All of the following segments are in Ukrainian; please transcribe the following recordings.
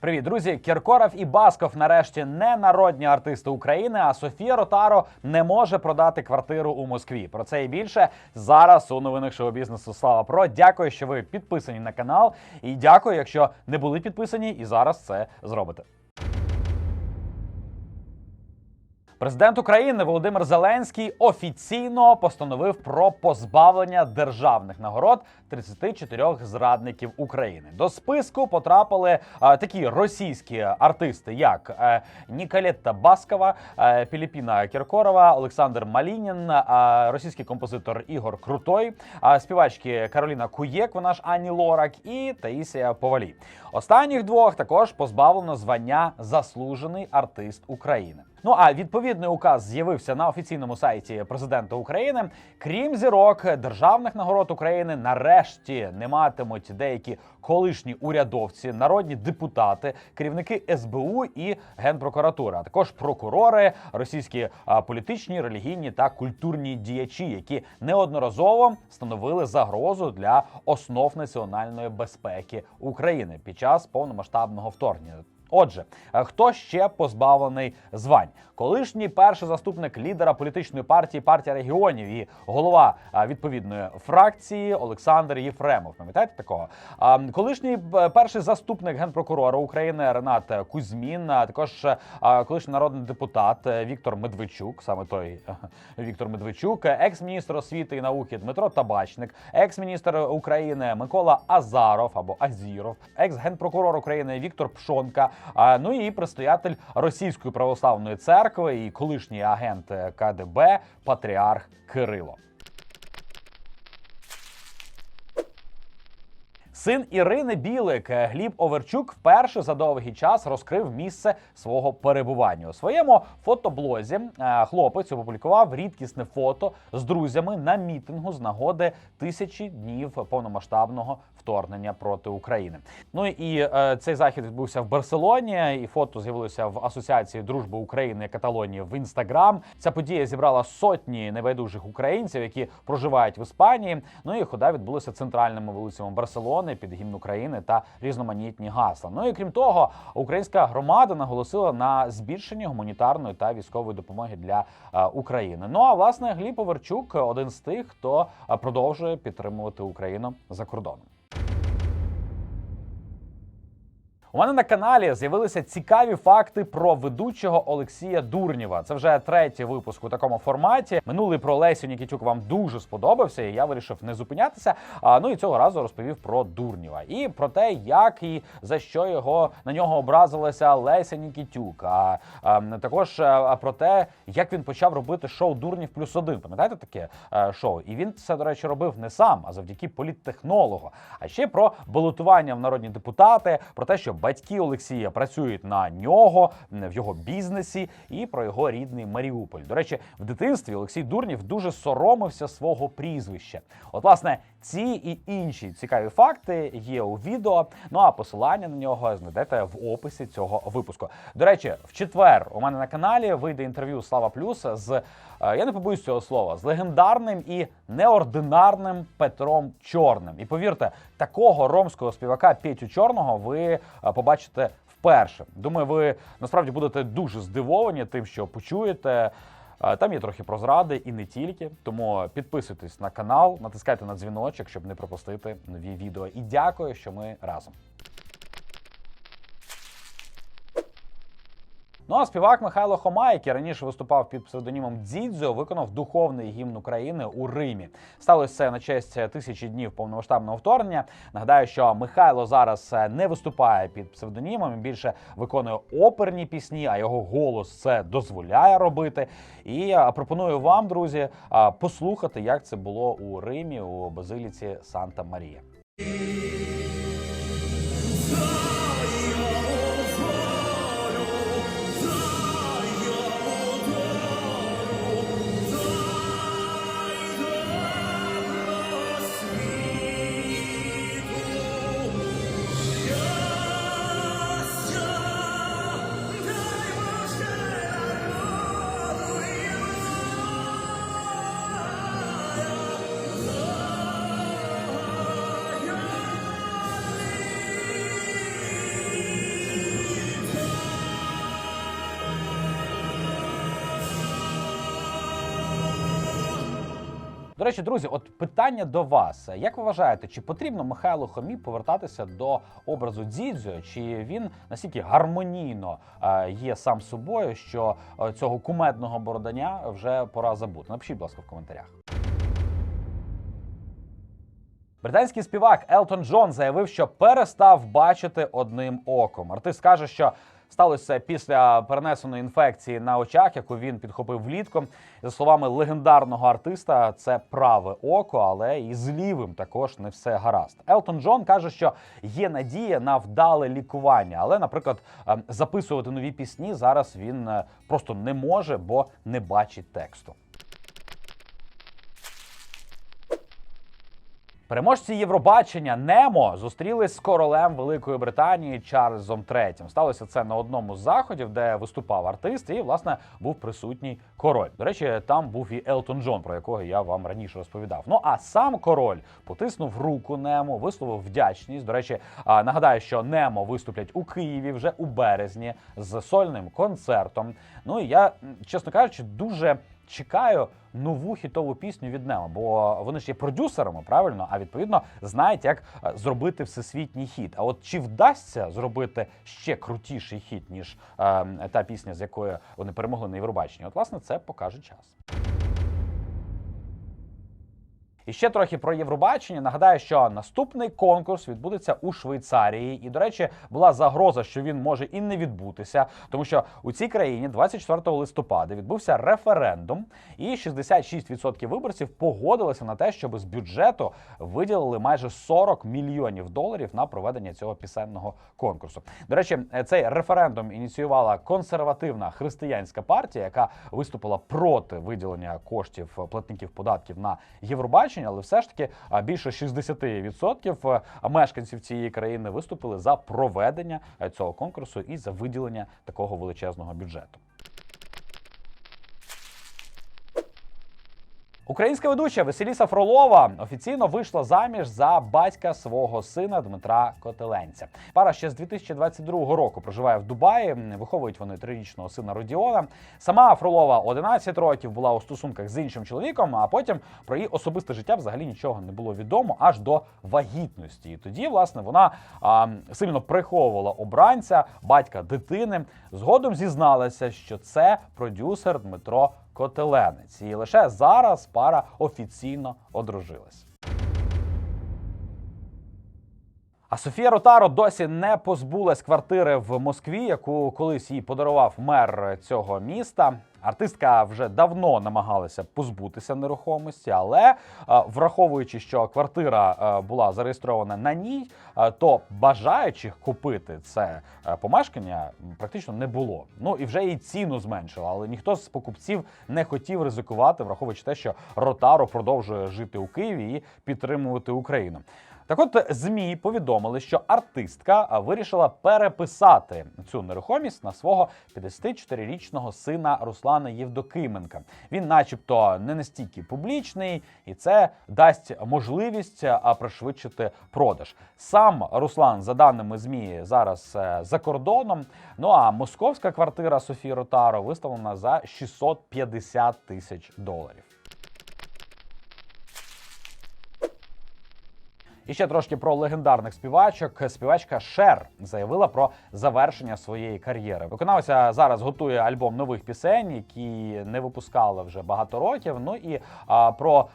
Привіт, друзі! Кіркоров і Басков нарешті не народні артисти України. А Софія Ротаро не може продати квартиру у Москві. Про це і більше зараз у новинах шоу бізнесу. Слава Про. Дякую, що ви підписані на канал. І дякую, якщо не були підписані, і зараз це зробите. Президент України Володимир Зеленський офіційно постановив про позбавлення державних нагород 34 зрадників України. До списку потрапили а, такі російські артисти, як е, Ніколетта Баскова, е, Філіппіна Кіркорова, Олександр Малінін, е, російський композитор Ігор Крутой, е, співачки Кароліна Куєк, вона ж Ані Лорак і Таїсія Повалі. Останніх двох також позбавлено звання заслужений артист України. Ну а відповідний указ з'явився на офіційному сайті президента України. Крім зірок державних нагород України, нарешті не матимуть деякі колишні урядовці, народні депутати, керівники СБУ і генпрокуратури, а також прокурори, російські політичні, релігійні та культурні діячі, які неодноразово становили загрозу для основ національної безпеки України під час повномасштабного вторгнення. Отже, е, хто ще позбавлений звань? Колишній перший заступник лідера політичної партії партія регіонів і голова е, відповідної фракції Олександр Єфремов. Пам'ятаєте такого? А, Колишній е, перший заступник генпрокурора України Ренат Кузьмін, а також е, колишній народний депутат е, Віктор Медведчук, саме той е, Віктор Медведчук, е, екс-міністр освіти і науки Дмитро Табачник, екс-міністр України Микола Азаров або Азіров, екс-генпрокурор України Віктор Пшонка. А, ну і предстоятель Російської православної церкви і колишній агент е, КДБ Патріарх Кирило. Син Ірини Білик е, Гліб Оверчук вперше за довгий час розкрив місце свого перебування. У своєму фотоблозі е, хлопець опублікував рідкісне фото з друзями на мітингу з нагоди тисячі днів повномасштабного вторгнення проти України. Ну і е, цей захід відбувся в Барселоні, і фото з'явилося в Асоціації дружби України Каталонії в інстаграм. Ця подія зібрала сотні небайдужих українців, які проживають в Іспанії. Ну і хода відбулася центральними вулицями Барселони під гімн України та різноманітні гасла. Ну і крім того, українська громада наголосила на збільшенні гуманітарної та військової допомоги для е, України. Ну а власне Гліб Поверчук один з тих, хто е, продовжує підтримувати Україну за кордоном. У мене на каналі з'явилися цікаві факти про ведучого Олексія Дурнєва. Це вже третій випуск у такому форматі. Минулий про Лесю Нікітюк вам дуже сподобався, і я вирішив не зупинятися. А ну і цього разу розповів про Дурнєва і про те, як і за що його на нього образилася Леся Нікітюк. А, а також а, про те, як він почав робити шоу Дурнів плюс один. Пам'ятаєте таке е, шоу? І він це, до речі, робив не сам, а завдяки політтехнологу. А ще про балотування в народні депутати, про те, що батьки Олексія працюють на нього в його бізнесі, і про його рідний Маріуполь. До речі, в дитинстві Олексій Дурнів дуже соромився свого прізвища. От, власне, ці і інші цікаві факти є у відео. Ну а посилання на нього знайдете в описі цього випуску. До речі, в четвер у мене на каналі вийде інтерв'ю Слава Плюс з я не побоюсь цього слова з легендарним і неординарним Петром Чорним. І повірте, такого ромського співака Петю Чорного ви е, побачите вперше. Думаю, ви насправді будете дуже здивовані тим, що почуєте. Е, Там є трохи про зради і не тільки. Тому підписуйтесь на канал, натискайте на дзвіночок, щоб не пропустити нові відео. І дякую, що ми разом. Ну а співак Михайло Хома, який раніше виступав під псевдонімом Дзідзьо, виконав духовний гімн України у Римі. Сталося це на честь тисячі днів повномасштабного вторгнення. Нагадаю, що Михайло зараз е, не виступає під псевдонімом, більше виконує оперні пісні, а його голос це дозволяє робити. І е, пропоную вам, друзі, е, послухати, як це було у Римі у базиліці Санта Марія. До речі, друзі, от питання до вас: як ви вважаєте, чи потрібно Михайлу Хомі повертатися до образу Дзідзьо, чи він настільки гармонійно е, є сам собою, що е, цього кумедного бородання вже пора забути? Напишіть, будь ласка, в коментарях. Британський співак Елтон Джон заявив, що перестав бачити одним оком. Артист каже, що сталося після перенесеної інфекції на очах, яку він підхопив влітку. За словами легендарного артиста, це праве око, але і з лівим також не все гаразд. Елтон Джон каже, що є надія на вдале лікування, але, наприклад, е, записувати нові пісні зараз він е, просто не може, бо не бачить тексту. Переможці Євробачення Немо зустрілись з королем Великої Британії Чарльзом III. Сталося це на одному з заходів, де виступав артист, і власне був присутній король. До речі, там був і Елтон Джон, про якого я вам раніше розповідав. Ну а сам король потиснув руку Немо, висловив вдячність. До речі, нагадаю, що Немо виступлять у Києві вже у березні з сольним концертом. Ну і я, чесно кажучи, дуже чекаю нову хітову пісню від Немо, бо вони ж є продюсерами, правильно? А відповідно знають, як е, зробити всесвітній хіт. А от чи вдасться зробити ще крутіший хіт, ніж е, та пісня, з якої вони перемогли на Євробаченні? От, власне, це покаже час. І ще трохи про Євробачення. Нагадаю, що наступний конкурс відбудеться у Швейцарії. І, до речі, була загроза, що він може і не відбутися, тому що у цій країні 24 листопада відбувся референдум, і 66% виборців погодилися на те, щоб з бюджету виділили майже 40 мільйонів доларів на проведення цього пісенного конкурсу. До речі, цей референдум ініціювала консервативна християнська партія, яка виступила проти виділення коштів платників податків на Євробачення, але все ж таки більше 60% мешканців цієї країни виступили за проведення е, цього конкурсу і за виділення такого величезного бюджету. Українська ведуча Веселіса Фролова офіційно вийшла заміж за батька свого сина Дмитра Котеленця. Пара ще з 2022 року проживає в Дубаї. Виховують вони трирічного сина Родіона. Сама Фролова 11 років була у стосунках з іншим чоловіком, а потім про її особисте життя взагалі нічого не було відомо аж до вагітності. І тоді, власне, вона а, сильно приховувала обранця, батька дитини. Згодом зізналася, що це продюсер Дмитро Котеленець. І лише зараз пара офіційно одружилась. А Софія Ротаро досі не позбулась квартири в Москві, яку колись їй подарував мер цього міста. Артистка вже давно намагалася позбутися нерухомості, але е, враховуючи, що квартира е, була зареєстрована на ній, е, то бажаючих купити це помешкання практично не було. Ну і вже і ціну зменшила, але ніхто з покупців не хотів ризикувати, враховуючи те, що Ротаро продовжує жити у Києві і підтримувати Україну. Так от ЗМІ повідомили, що артистка вирішила переписати цю нерухомість на свого 54-річного сина Руслана Євдокименка. Він, начебто, не настільки публічний, і це дасть можливість пришвидшити продаж. Сам Руслан, за даними ЗМІ, зараз е, за кордоном. Ну а московська квартира Софії Ротаро виставлена за 650 тисяч доларів. І ще трошки про легендарних співачок. Співачка Шер заявила про завершення своєї кар'єри. Виконавця зараз готує альбом нових пісень, які не випускала вже багато років. Ну і а, про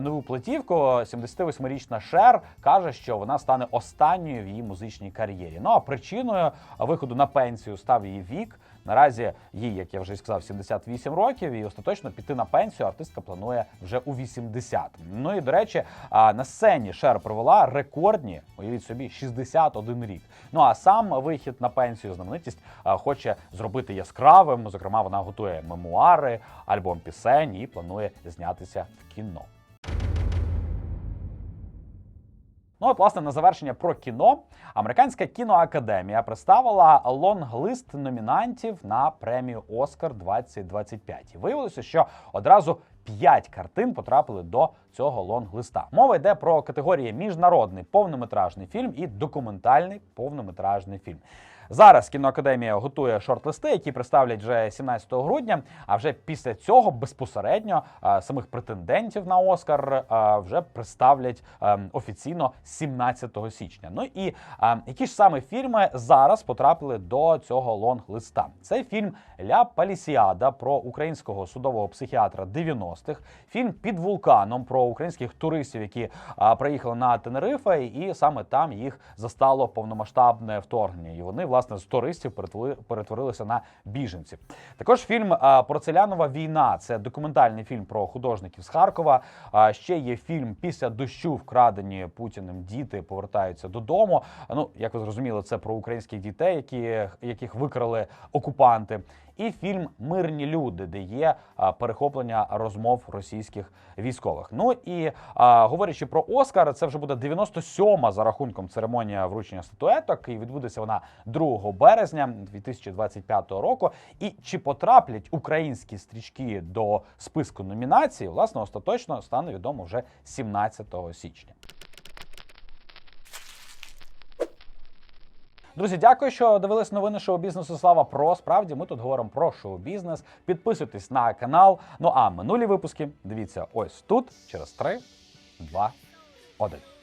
нову платівку 78-річна Шер каже, що вона стане останньою в її музичній кар'єрі. Ну а причиною виходу на пенсію став її вік. Наразі їй, як я вже сказав, 78 років, і остаточно піти на пенсію артистка планує вже у 80. Ну і до речі, на сцені Шер провела рекордні, уявіть собі, 61 рік. Ну а сам вихід на пенсію знаменитість хоче зробити яскравим. Зокрема, вона готує мемуари, альбом пісень і планує знятися в кіно. Ну, от, власне, на завершення про кіно. Американська кіноакадемія представила лонглист номінантів на премію Оскар 2025. І виявилося, що одразу п'ять картин потрапили до цього лонглиста. Мова йде про категорії міжнародний повнометражний фільм і документальний повнометражний фільм. Зараз кіноакадемія готує шорт-листи, які представлять вже 17 грудня. А вже після цього безпосередньо самих претендентів на Оскар вже представлять офіційно 17 січня. Ну і які ж саме фільми зараз потрапили до цього лонг-листа? Це фільм Ля Палісіада про українського судового психіатра 90-х, фільм під вулканом про українських туристів, які приїхали на Тенерифе, і саме там їх застало повномасштабне вторгнення. І вони, власне, з туристів перетвори- перетворилися на біженців. Також фільм Порцелянова війна це документальний фільм про художників з Харкова. Ще є фільм Після дощу вкрадені Путіним діти повертаються додому. Ну, як ви зрозуміли, це про українських дітей, які, яких викрали окупанти. І фільм Мирні люди, де є а, перехоплення розмов російських військових. Ну і а, говорячи про Оскар, це вже буде 97-ма за рахунком церемонія вручення статуеток, і відбудеться вона 2 березня 2025 року. І чи потраплять українські стрічки до списку номінацій, власне, остаточно стане відомо вже 17 січня. Друзі, дякую, що дивились новини шоу бізнесу. Слава про справді. Ми тут говоримо про шоу-бізнес. Підписуйтесь на канал. Ну а минулі випуски дивіться ось тут через 3, 2, 1.